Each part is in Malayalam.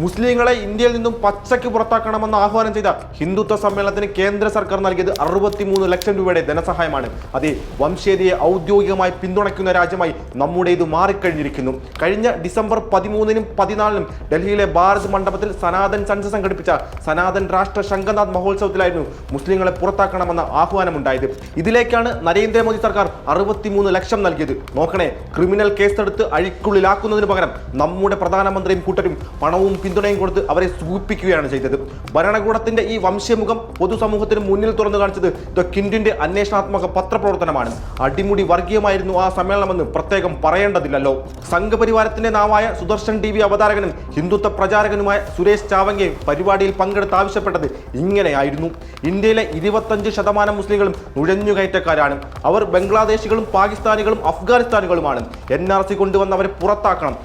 മുസ്ലിങ്ങളെ ഇന്ത്യയിൽ നിന്നും പച്ചയ്ക്ക് പുറത്താക്കണമെന്ന് ആഹ്വാനം ചെയ്ത ഹിന്ദുത്വ സമ്മേളനത്തിന് കേന്ദ്ര സർക്കാർ നൽകിയത് അറുപത്തിമൂന്ന് ലക്ഷം രൂപയുടെ ധനസഹായമാണ്. അത് വംശീയതയെ ഔദ്യോഗികമായി പിന്തുണയ്ക്കുന്ന രാജ്യമായി നമ്മുടെ ഇത് മാറിക്കഴിഞ്ഞിരിക്കുന്നു. കഴിഞ്ഞ ഡിസംബർ പതിമൂന്നിനും പതിനാലിനും ഡൽഹിയിലെ ഭാരത് മണ്ഡപത്തിൽ സനാതൻ സൺസ് സംഘടിപ്പിച്ച സനാതൻ രാഷ്ട്ര ശങ്കനാഥ് മഹോത്സവത്തിലായിരുന്നു മുസ്ലിങ്ങളെ പുറത്താക്കണമെന്ന ആഹ്വാനമുണ്ടായത്. ഇതിലേക്കാണ് നരേന്ദ്രമോദി സർക്കാർ അറുപത്തിമൂന്ന് ലക്ഷം നൽകിയത്. നോക്കണേ ക്രിമിനൽ കേസെടുത്ത് അഴിക്കുള്ളിലാക്കുന്നതിന് പകരം നമ്മുടെ പ്രധാനമന്ത്രിയും കൂട്ടരും പണവും പിന്തുണയും കൊടുത്ത് അവരെ സൂപ്പിക്കുകയാണ് ചെയ്തത്. ഭരണകൂടത്തിന്റെ ഈ വംശമുഖം പൊതുസമൂഹത്തിന് മുന്നിൽ തുറന്നു കാണിച്ചത് ദ കിൻഡിന്റെ അന്വേഷണാത്മക പത്രപ്രവർത്തനമാണ്. അടിമുടി വർഗീയമായിരുന്നു ആ സമ്മേളനമെന്ന് പ്രത്യേകം പറയേണ്ടതില്ലല്ലോ. സംഘപരിവാരത്തിന്റെ നാവായ സുദർശൻ ടി വി അവതാരകനും ഹിന്ദുത്വ പ്രചാരകനുമായ സുരേഷ് ചാവങ്കയും പരിപാടിയിൽ പങ്കെടുത്ത് ആവശ്യപ്പെട്ടത് ഇങ്ങനെയായിരുന്നു. ഇന്ത്യയിലെ ഇരുപത്തഞ്ച് ശതമാനം മുസ്ലിങ്ങളും നുഴഞ്ഞുകയറ്റക്കാരാണ്. അവർ ബംഗ്ലാദേശികളും പാകിസ്ഥാനികളും അഫ്ഗാനിസ്ഥാനികളുമാണ്. എൻ ആർ സി കൊണ്ടുവന്നവരെ പുറത്താക്കണം.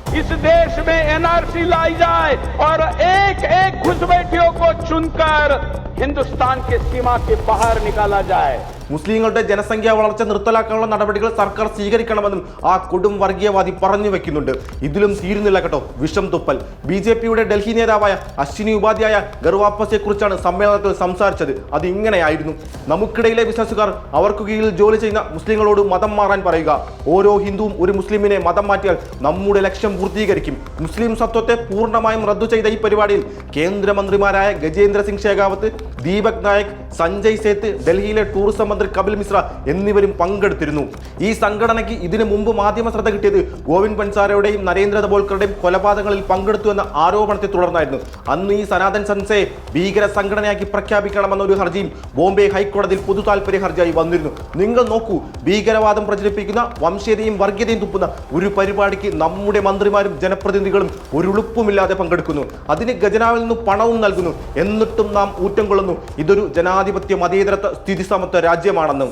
और एक एक घुसपैठियों को चुनकर हिंदुस्तान के सीमा के बाहर निकाला जाए। മുസ്ലിങ്ങളുടെ ജനസംഖ്യാ വളർച്ച നിർത്തലാക്കാനുള്ള നടപടികൾ സർക്കാർ സ്വീകരിക്കണമെന്നും ആ കൊടും വർഗീയവാദി പറഞ്ഞു വെക്കുന്നുണ്ട്. ഇതിലും തീരുന്നില്ല കേട്ടോ. വിഷം തുപ്പൽ. ബി ജെ പിയുടെ ഡൽഹി നേതാവായ അശ്വിനി ഉപാധ്യായ ഗർവാപ്പസിയെ കുറിച്ചാണ് സമ്മേളനത്തിൽ സംസാരിച്ചത്. അത് ഇങ്ങനെയായിരുന്നു നമുക്കിടയിലെ ബിസിനസ്സുകാർ അവർക്ക് കീഴിൽ ജോലി ചെയ്യുന്ന മുസ്ലിങ്ങളോട് മതം മാറാൻ പറയുക. ഓരോ ഹിന്ദുവും ഒരു മുസ്ലിമിനെ മതം മാറ്റിയാൽ നമ്മുടെ ലക്ഷ്യം പൂർത്തീകരിക്കും. മുസ്ലിം സത്വത്തെ പൂർണമായും റദ്ദു ചെയ്ത ഈ പരിപാടിയിൽ കേന്ദ്രമന്ത്രിമാരായ ഗജേന്ദ്ര സിംഗ് ഷെഖാവത്ത് ദീപക് നായക് സഞ്ജയ് സേത്ത് ഡൽഹിയിലെ ടൂറിസം മന്ത്രി കപിൽ മിശ്ര എന്നിവരും പങ്കെടുത്തിരുന്നു. ഈ സംഘടനയ്ക്ക് ഇതിനു മുമ്പ് മാധ്യമ ശ്രദ്ധ കിട്ടിയത് ഗോവിന്ദ് പൻസാരയുടെയും നരേന്ദ്ര ദബോൾക്കറുടെയും കൊലപാതകങ്ങളിൽ പങ്കെടുത്തു എന്ന ആരോപണത്തെ തുടർന്നായിരുന്നു. അന്ന് ഈ സനാതൻ സൻസയെ ഭീകര സംഘടനയാക്കി പ്രഖ്യാപിക്കണമെന്ന ഒരു ഹർജിയും ബോംബെ ഹൈക്കോടതിയിൽ പൊതു താൽപര്യ ഹർജിയായി വന്നിരുന്നു. നിങ്ങൾ നോക്കൂ ഭീകരവാദം പ്രചരിപ്പിക്കുന്ന വംശീയതയും വർഗീയതയും തുപ്പുന്ന ഒരു പരിപാടിക്ക് നമ്മുടെ മന്ത്രിമാരും ജനപ്രതിനിധികളും ഒരു ഉളുപ്പുമില്ലാതെ പങ്കെടുക്കുന്നു. അതിന് ഖജനാവിൽ നിന്ന് പണവും നൽകുന്നു. എന്നിട്ടും നാം ഊറ്റം കൊള്ളുന്നു ഇതൊരു ജനാധിപത്യ മതേതര സ്ഥിതി സമത്വ രാജ്യമാണെന്നും